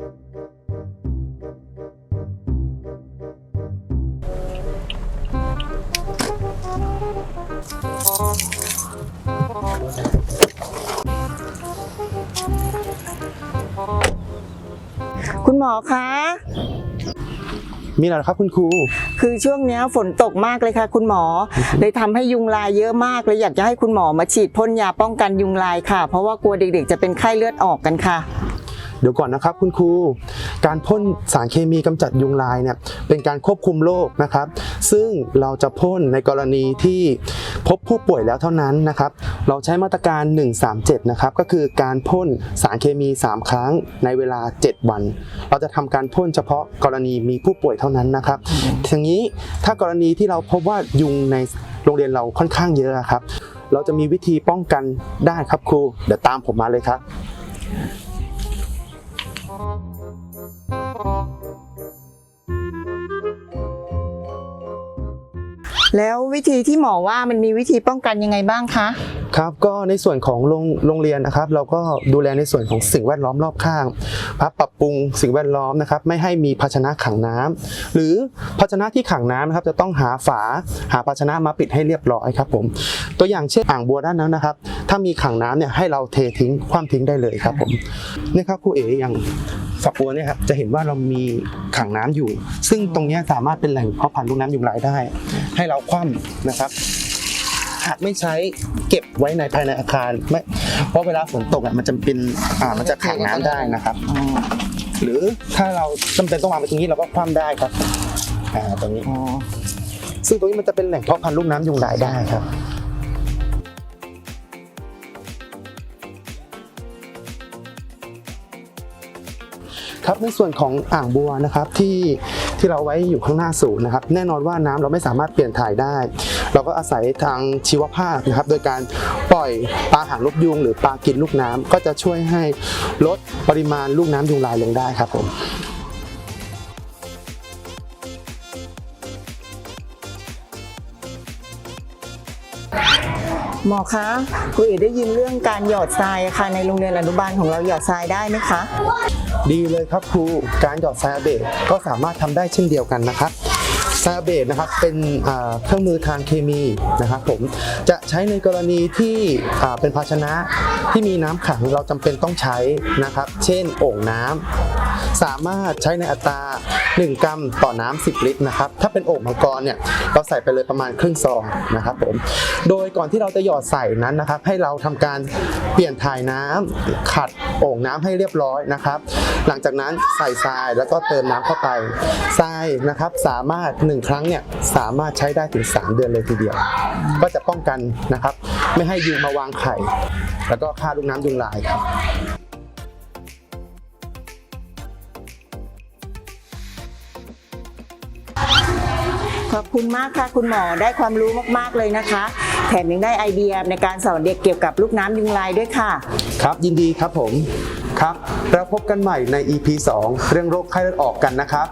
คุณหมอคะ มีอะไรเหรอครับคุณครู คือช่วงเนี้ยฝนตกมากเลยค่ะ คุณหมอ เลยทำให้ยุงลายเยอะมากเลยอยากจะให้คุณหมอมาฉีดพ่นยาป้องกันยุงลายค่ะ เพราะว่ากลัวเด็กๆ จะเป็นไข้เลือดออกกันค่ะ เดี๋ยวก่อนนะครับคุณครู การพ่นสารเคมีกำจัดยุงลายเนี่ยเป็นการควบคุมโรคนะครับ ซึ่งเราจะพ่นในกรณีที่พบผู้ป่วยแล้วเท่านั้นนะครับ เราใช้มาตรการ 137 นะครับ ก็คือการพ่นสารเคมี 3 ครั้งในเวลา 7 วัน เราจะทำการพ่นเฉพาะกรณีมีผู้ป่วยเท่านั้นนะครับทีนี้ถ้ากรณีที่เราพบว่ายุงในโรงเรียนเราค่อนข้างเยอะครับ เราจะมีวิธีป้องกันได้ครับครู เดี๋ยวตามผมมาเลยครับ แล้ววิธีที่หมอว่ามันมีวิธีป้องกันยังไงบ้างคะ ครับก็ในส่วนของโรงโรงเรียนนะครับ เราก็ดูแลในส่วนของสิ่งแวดล้อมรอบข้างพับปรับปรุงสิ่งแวดล้อมนะครับ ไม่ให้มีภาชนะขังน้ำหรือภาชนะที่ขังน้ำนะครับ จะต้องหาฝาหาภาชนะมาปิดให้เรียบร้อยครับผมตัวอย่างเช่นอ่างบัวด้านนั้นนะครับ ถ้ามีขังน้ำเนี่ยให้เราเททิ้งคว่ำทิ้งได้เลยครับผมนี่ครับครูเอ๋อย่าง ฝักบัวเนี่ยครับจะเห็นว่าเรามีขังน้ำอยู่ ซึ่งตรงเนี้ยสามารถเป็นแหล่งเพาะพันธุ์ลูกน้ำยุงลายได้ ให้เราคว่ำนะครับหากไม่ใช้เก็บไว้ในภายในอาคารไม่เพราะเวลาฝนตกอะมันจะเป็นอ่ามันจะขังน้ำได้นะครับ หรือถ้าเราจำเป็นต้องวางไว้ตรงนี้เราก็คว่ำได้ครับอ่าตรงนี้ซึ่งตรงนี้มันจะเป็นแหล่งเพาะพันธุ์ลูกน้ำยุงลายได้ครับ ครับในส่วนของอ่างบัวนะครับที่ที่เราไว้อยู่ข้างหน้าศูนย์นะครับ แน่นอนว่าน้ำเราไม่สามารถเปลี่ยนถ่ายได้ เราก็อาศัยทางชีวภาพนะครับ โดยการปล่อยปลาหางลูกยุง หรือปลากินลูกน้ำก็จะช่วยให้ลดปริมาณลูกน้ำยุงลายลงได้ครับผม หมอคะคุณเอ๋ได้ยินเรื่องการหยอดทรายค่ะในโรงเรียนอนุบาลของเราหยอดทรายได้ไหมคะ ดีเลยครับครู การหยอดทรายเบตก็สามารถทำได้เช่นเดียวกันนะครับ ไซอาเบตนะครับเป็นเครื่องมือทางเคมีนะครับผมจะใช้ในกรณีที่เป็นภาชนะที่มีน้ำขังเราจำเป็นต้องใช้นะครับ เช่นโอ่งน้ำสามารถใช้ในอัตรา 1 กรัมต่อน้ำ10 ลิตรนะครับ ถ้าเป็นโอ่งมังกรเนี่ยเราใส่ไปเลยประมาณครึ่งซองนะครับผมโดยก่อนที่เราจะหยอดใส่นั้นนะครับ ให้เราทำการเปลี่ยนถ่ายน้ำขัด โอ่งน้ำให้เรียบร้อยนะครับ หลังจากนั้นใส่ทรายแล้วก็เติมน้ำเข้าไปทรายนะครับสามารถ 1 ครั้งเนี่ยสามารถใช้ได้ถึง 3 เดือนเลยทีเดียว ก็จะป้องกันนะครับ ไม่ให้ยุงมาวางไข่ แล้วก็ฆ่าลูกน้ำยุงลายครับขอบคุณมากค่ะคุณหมอได้ความรู้มาก ๆ เลยนะคะ แถมยังได้ไอเดียในการสอนเด็กเกี่ยวกับลูกน้ำยุงลายด้วยค่ะ ครับยินดีครับผมครับ แล้วพบกันใหม่ใน EP 2 เรื่องโรคไข้เลือดออกกันนะครับ